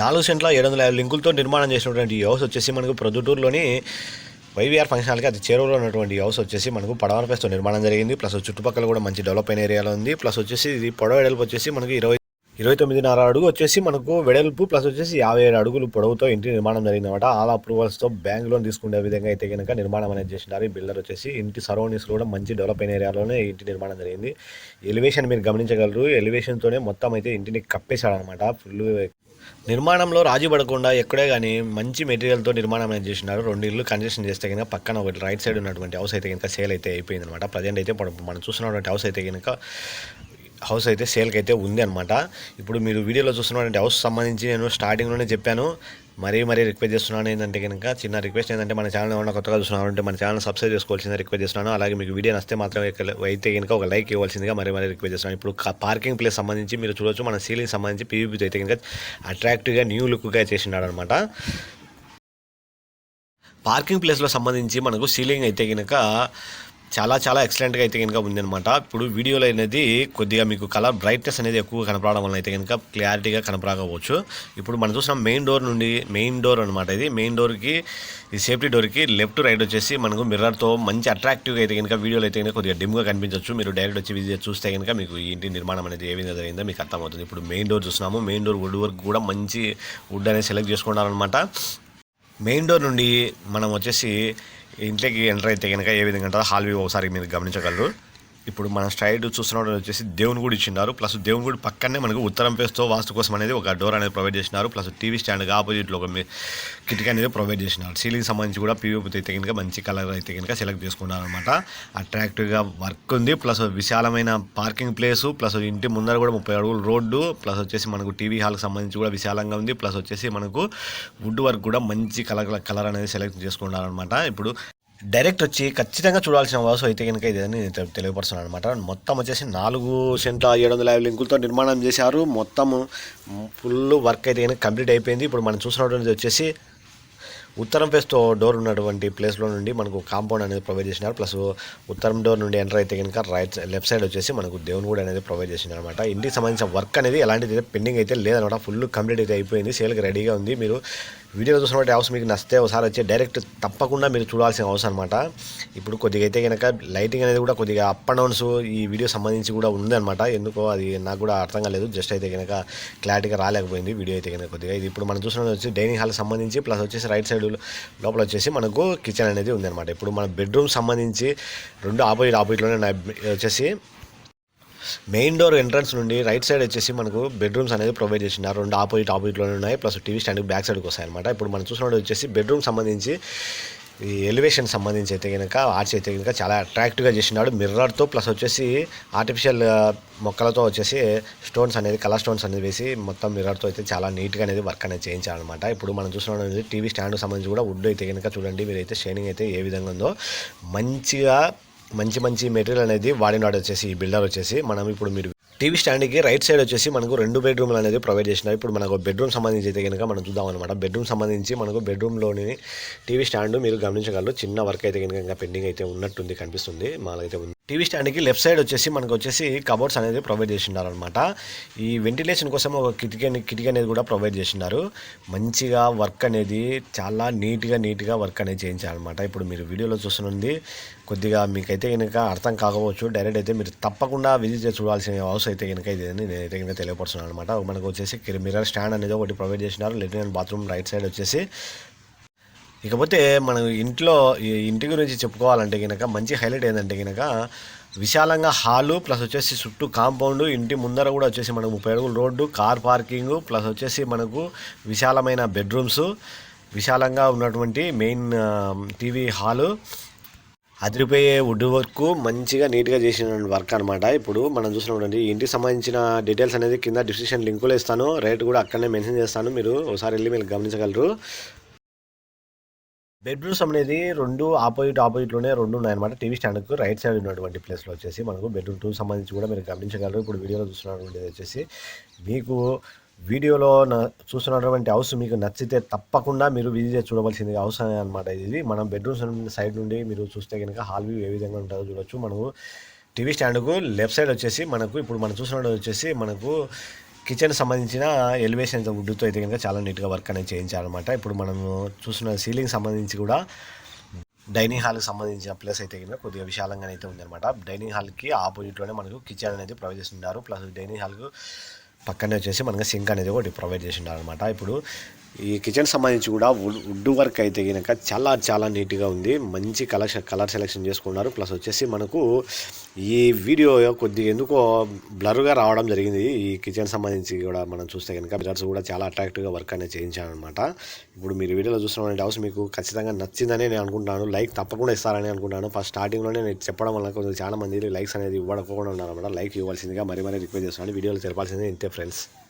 నాలుగు సెంట్ల ఏడు వందల యాభై లింకులతో నిర్మాణం చేసినటువంటి ఈ హౌస్ వచ్చేసి మనకు ప్రొద్దుటూరులోని వైవీఆర్ ఫంక్షన్ హాల్కి అది చేరువలో ఉన్నటువంటి హౌస్ వచ్చేసి మనకు పడవర పేస్తో నిర్మాణం జరిగింది. ప్లస్ చుట్టుపక్కల కూడా మంచి డెవలప్ అయిన ఏరియాలో ఉంది. ప్లస్ వచ్చేసి ఇది పొడవ వెడల్పు వచ్చేసి మనకి ఇరవై ఇరవై తొమ్మిదిన్నర అడుగు వచ్చేసి మనకు వెడల్పు ప్లస్ వచ్చేసి యాభై ఏడు అడుగులు పొడవుతో ఇంటి నిర్మాణం జరిగిందన్నమాట. ఆల్ అప్రూవల్స్తో బ్యాంక్ లోన్ తీసుకునే విధంగా అయితే కనుక నిర్మాణం అనేది చేసినారు ఈ బిల్డర్ వచ్చేసి ఇంటి సరౌండింగ్స్ కూడా మంచి డెవలప్ అయిన ఏరియాలోనే ఇంటి నిర్మాణం జరిగింది. ఎలివేషన్ మీరు గమనించగలరు. ఎలివేషన్తోనే మొత్తం అయితే ఇంటిని కప్పేశాడనమాట ఫుల్ నిర్మాణంలో రాజీ పడకుండా ఎక్కడే కానీ మంచి మెటీరియల్తో నిర్మాణం అనేది చేసినారు రెండు ఇల్లు కన్స్ట్రక్షన్ చేస్తే కనుక పక్కన ఒకటి రైట్ సైడ్ ఉన్నటువంటి హౌస్ అయితే కనుక సేల్ అయితే అయిపోయింది అనమాట ప్రజెంట్ అయితే మనం చూస్తున్నటువంటి హౌస్ అయితే కనుక హౌస్ అయితే సేల్కి అయితే ఉంది అనమాట ఇప్పుడు మీరు వీడియోలో చూస్తున్నటువంటి హౌస్ సంబంధించి నేను స్టార్టింగ్లోనే చెప్పాను. మరీ మరీ రిక్వెస్ట్ చేస్తున్నాను ఏంటంటే కనుక చిన్న రిక్వెస్ట్ ఏంటంటే మన ఛానల్ ఏమన్నా కొత్తగా చూస్తున్నారంటే మన ఛానల్ సబ్స్క్రైబ్ చేసుకోవాల్సిందే రిక్వెస్ట్ చేస్తున్నాను. అలాగే మీకు వీడియో నస్తే మాత్రమే అయితే కనుక ఒక లైక్ ఇవ్వాల్సిందిగా మరీ మరీ రిక్వెస్ట్ చేస్తున్నాను. ఇప్పుడు పార్కింగ్ ప్లేస్ సంబంధించి మీరు చూడొచ్చు. మన సీలింగ్ సంబంధించి పీవీపీ అయితే కనుక అట్రాక్టివ్గా న్యూ లుక్గా చేసినాడు అనమాట పార్కింగ్ ప్లేస్లో సంబంధించి మనకు సీలింగ్ అయితే కనుక చాలా చాలా ఎక్సలెంట్గా అయితే కనుక ఉందన్నమాట. ఇప్పుడు వీడియోలో అనేది కొద్దిగా మీకు కలర్ బ్రైట్నెస్ అనేది ఎక్కువ కనపడడం వల్ల అయితే కనుక క్లారిటీగా కనపడకపోవచ్చు. ఇప్పుడు మనం చూసిన మెయిన్ డోర్ నుండి మెయిన్ డోర్ అనమాట ఇది. మెయిన్ డోర్కి ఈ సేఫ్టీ డోర్కి లెఫ్ట్ రైట్ వచ్చేసి మనకు మిర్రర్తో మంచి అట్రాక్టివ్గా అయితే కనుక వీడియోలో అయితే కనుక కొద్దిగా డిమ్గా కనిపించవచ్చు మీరు డైరెక్ట్ వచ్చి విజిట్ చూస్తే కనుక మీకు ఈ ఇంటి నిర్మాణం అనేది ఏ విధంగా జరిగిందో మీకు అర్థమవుతుంది. ఇప్పుడు మెయిన్ డోర్ చూస్తున్నాము. మెయిన్ డోర్ వుడ్ వర్క్ కూడా మంచి వుడ్ అనేది సెలెక్ట్ చేసుకున్నారనమాట మెయిన్ డోర్ నుండి మనం వచ్చేసి ఇంట్లోకి ఎంటర్ అయితే కనుక ఏ విధంగా ఉంటుందో హాల్ వ్యూ ఒకసారి మీరు గమనించగలరు. ఇప్పుడు మన స్ట్రైట్ చూస్తున్నప్పుడు వచ్చేసి దేవుని కూడా ఇచ్చినారు ప్లస్ దేవుని కూడా పక్కనే మనకు ఉత్తరం పేస్తో వాస్తు కోసం అనేది ఒక డోర్ అనేది ప్రొవైడ్ చేసినారు. ప్లస్ టీవీ స్టాండ్ ఆపోజిట్లో ఒక కిటికీ అనేది ప్రొవైడ్ చేసినారు. సీలింగ్ సంబంధించి కూడా పీవీపీ అయితే కనుక మంచి కలర్ అయితే కనుక సెలెక్ట్ చేసుకున్నారు అనమాట అట్రాక్టివ్గా వర్క్ ఉంది. ప్లస్ విశాలమైన పార్కింగ్ ప్లేస్ ప్లస్ ఇంటి ముందర కూడా ముప్పై అడుగులు రోడ్డు ప్లస్ వచ్చేసి మనకు టీవీ హాల్కి సంబంధించి కూడా విశాలంగా ఉంది. ప్లస్ వచ్చేసి మనకు వుడ్ వర్క్ కూడా మంచి కలర్ కలర్ అనేది సెలెక్ట్ చేసుకున్నారనమాట ఇప్పుడు డైరెక్ట్ వచ్చి ఖచ్చితంగా చూడాల్సిన వాసు అయితే కనుక ఇదని నేను తెలియపరుస్తున్నాను అనమాట మొత్తం వచ్చేసి నాలుగు సెంట్ల ఏడు వందల యాభై లింకులతో నిర్మాణం చేశారు. మొత్తం ఫుల్ వర్క్ అయితే కనుక కంప్లీట్ అయిపోయింది. ఇప్పుడు మనం చూసినటువంటిది వచ్చేసి ఉత్తరం ఫేస్తో డోర్ ఉన్నటువంటి ప్లేస్లో నుండి మనకు కాంపౌండ్ అనేది ప్రొవైడ్ చేసినారు. ప్లస్ ఉత్తరం డోర్ నుండి ఎంటర్ అయితే కనుక రైట్ లెఫ్ట్ సైడ్ వచ్చేసి మనకు దేవుని కూడా అనేది ప్రొవైడ్ చేసినారు అనమాట ఇంటికి సంబంధించిన వర్క్ అనేది ఎలాంటిది అయితే పెండింగ్ అయితే లేదనమాట ఫుల్ కంప్లీట్ అయితే అయిపోయింది. సేల్కి రెడీగా ఉంది. మీరు వీడియోలో చూసినటువంటి హౌస్ మీకు నచ్చితే ఒకసారి వచ్చి డైరెక్ట్ తప్పకుండా మీరు చూడాల్సిన హౌస్ అనమాట ఇప్పుడు కొద్దిగా అయితే కనుక లైటింగ్ అనేది కూడా కొద్దిగా అప్ అండ్ డౌన్స్ ఈ వీడియో సంబంధించి కూడా ఉందన్నమాట ఎందుకో అది నాకు కూడా అర్థం కాలేదు. జస్ట్ అయితే కనుక క్లారిటీగా రాలేకపోయింది. వీడియో అయితే కనుక కొద్దిగా ఇది ఇప్పుడు మనం చూసిన వచ్చి డైనింగ్ హాల్ సంబంధించి ప్లస్ వచ్చేసి రైట్ సైడ్ లోపల వచ్చేసి మనకు కిచెన్ అనేది ఉందన్నమాట. ఇప్పుడు మన బెడ్రూమ్ సంబంధించి రెండు ఆపోజిట్ ఆపోజిట్లోనే వచ్చేసి మెయిన్ డోర్ ఎంట్రన్స్ నుండి రైట్ సైడ్ వచ్చేసి మనకు బెడ్రూమ్స్ అనేది ప్రొవైడ్ చేసినారు రెండు ఆపోజిట్ ఆపోజిట్లోనే ఉన్నాయి. ప్లస్ టీవీ స్టాండ్ బ్యాక్ సైడ్కి వస్తాయి అనమాట ఇప్పుడు మనం చూసినట్టు వచ్చేసి బెడ్రూమ్ సంబంధించి ఈ ఎలివేషన్ సంబంధించి అయితే కనుక ఆర్ట్స్ అయితే కనుక చాలా అట్రాక్టివ్గా చేసినాడు. మిర్రర్తో ప్లస్ వచ్చేసి ఆర్టిఫిషియల్ మొక్కలతో వచ్చేసి స్టోన్స్ అనేది కలర్ స్టోన్స్ అనేది వేసి మొత్తం మిర్రర్తో అయితే చాలా నీట్గా అనేది వర్క్ అనేది చేయించాలన్నమాట ఇప్పుడు మనం చూసినటువంటి టీవీ స్టాండ్ సంబంధించి కూడా వుడ్ అయితే కనుక చూడండి మీరైతే షైనింగ్ అయితే ఏ విధంగా ఉందో. మంచిగా మంచి మంచి మెటీరియల్ అనేది వాడినాడు వచ్చేసి ఈ బిల్డర్ వచ్చేసి. మనం ఇప్పుడు మీరు టీవీ స్టాండ్కి రైట్ సైడ్ వచ్చేసి మనకు రెండు బెడ్రూమ్లు అనేది ప్రొవైడ్ చేసినారు. ఇప్పుడు మనకు బెడ్రూమ్ సంబంధించి అయితే కనుక మనం చూద్దాం అనమాట బెడ్రూమ్ సంబంధించి మనకు బెడ్రూమ్లోని టీవీ స్టాండ్ మీరు గమనించగలరు. చిన్న వర్క్ అయితే కనుక ఇంకా పెండింగ్ అయితే ఉన్నట్టుంది కనిపిస్తుంది. మాలైతే ఉంది. టీవీ స్టాండ్కి లెఫ్ట్ సైడ్ వచ్చేసి మనకు వచ్చేసి కబోర్డ్స్ అనేది ప్రొవైడ్ చేసినారు అనమాట ఈ వెంటిలేషన్ కోసం ఒక కిటికీ కిటికీ అనేది కూడా ప్రొవైడ్ చేసినారు మంచిగా వర్క్ అనేది చాలా నీట్గా నీట్గా వర్క్ అనేది చేయించారనమాట ఇప్పుడు మీరు వీడియోలో చూస్తున్నది కొద్దిగా మీకైతే కనుక అర్థం కాకపోవచ్చు. డైరెక్ట్ అయితే మీరు తప్పకుండా విజిట్ చేసి చూడాల్సిన హౌస్ అయితే కనుక ఇది నేనైతే కనుక తెలియపరుస్తున్నాను అనమాట మనకు వచ్చేసి మిర్రర్ స్టాండ్ అనేది ఒకటి ప్రొవైడ్ చేసినారు లెట్రిన్ బాత్రూమ్ రైట్ సైడ్ వచ్చేసి ఇకపోతే మనం ఇంట్లో ఇంటి గురించి చెప్పుకోవాలంటే కనుక మంచి హైలైట్ ఏంటంటే కనుక విశాలంగా హాలు ప్లస్ వచ్చేసి చుట్టూ కాంపౌండ్ ఇంటి ముందర కూడా వచ్చేసి మనకు ముప్పై అడుగుల రోడ్డు కార్ పార్కింగ్ ప్లస్ వచ్చేసి మనకు విశాలమైన బెడ్రూమ్స్ విశాలంగా ఉన్నటువంటి మెయిన్ టీవీ హాలు అదిరిపోయే వుడ్ వర్క్ మంచిగా నీట్గా చేసిన వర్క్ అనమాట ఇప్పుడు మనం చూసినటువంటి ఇంటికి సంబంధించిన డీటెయిల్స్ అనేది కింద డిస్క్రిప్షన్ లింకులు ఇస్తాను. రేట్ కూడా అక్కడనే మెన్షన్ చేస్తాను. మీరు ఒకసారి వెళ్ళి మీరు గమనించగలరు. బెడ్రూమ్స్ అనేది రెండు ఆపోజిట్ ఆపోజిట్లోనే రెండు ఉన్నాయన్నమాట. టీవీ స్టాండ్కు రైట్ సైడ్ ఉన్నటువంటి ప్లేస్లో వచ్చేసి మనకు బెడ్రూమ్ టూ సంబంధించి కూడా మీరు గమనించగలరు. ఇప్పుడు వీడియోలో చూస్తున్నటువంటిది వచ్చేసి మీకు వీడియోలో న- చూస్తున్నటువంటి హౌస్ మీకు నచ్చితే తప్పకుండా మీరు విజిట్ చూడవలసింది హౌస్ అనమాట ఇది. మనం బెడ్రూమ్స్ సైడ్ నుండి మీరు చూస్తే కనుక హాల్ వ్యూ ఏ విధంగా ఉంటుందో చూడొచ్చు. మనకు టీవీ స్టాండ్కు లెఫ్ట్ సైడ్ వచ్చేసి మనకు ఇప్పుడు మనం చూసినట్టు వచ్చేసి మనకు కిచెన్ సంబంధించిన ఎలివేషన్ వుడ్తో అయితే కనుక చాలా నీట్గా వర్క్ అనేది చేయించాలన్నమాట ఇప్పుడు మనము చూస్తున్న సీలింగ్ సంబంధించి కూడా డైనింగ్ హాల్కి సంబంధించిన ప్లేస్ అయితే కనుక కొద్దిగా విశాలంగా అయితే ఉందన్నమాట. డైనింగ్ హాల్కి ఆపోజిట్లోనే మనకు కిచెన్ అనేది ప్రొవైడ్ చేస్తున్నారు ప్లస్ డైనింగ్ హాల్కు పక్కనే వచ్చేసి మనకి సింక్ అనేది ఒకటి ప్రొవైడ్ చేసి అనమాట ఇప్పుడు ఈ కిచెన్ సంబంధించి కూడా వుడ్ వర్క్ అయితే కనుక చాలా చాలా నీట్గా ఉంది. మంచి కలర్ కలర్ సెలెక్షన్ చేసుకున్నారు. ప్లస్ వచ్చేసి మనకు ఈ వీడియో కొద్దిగా ఎందుకో బ్లర్గా రావడం జరిగింది. ఈ కిచెన్ సంబంధించి కూడా మనం చూస్తే కనుక మిరర్స్ కూడా చాలా అట్రాక్టివ్గా వర్క్ అనేది చేయించాను అనమాట ఇప్పుడు మీరు వీడియోలో చూస్తున్న హౌస్ మీకు ఖచ్చితంగా నచ్చిందని నేను అనుకుంటున్నాను. లైక్ తప్పకుండా ఇస్తారని అనుకుంటున్నాను. ఫస్ట్ స్టార్టింగ్లోనే నేను చెప్పడం వల్ల కొంచెం చాలా మంది లైక్స్ అనేది ఇవ్వకుండా ఉన్నారన్నమాట. లైక్ ఇవ్వాల్సిందిగా మరీ మరీ రిక్వెస్ట్ చేస్తున్నాను. వీడియోలో తెలపాల్సిందే ఇంతే ఫ్రెండ్స్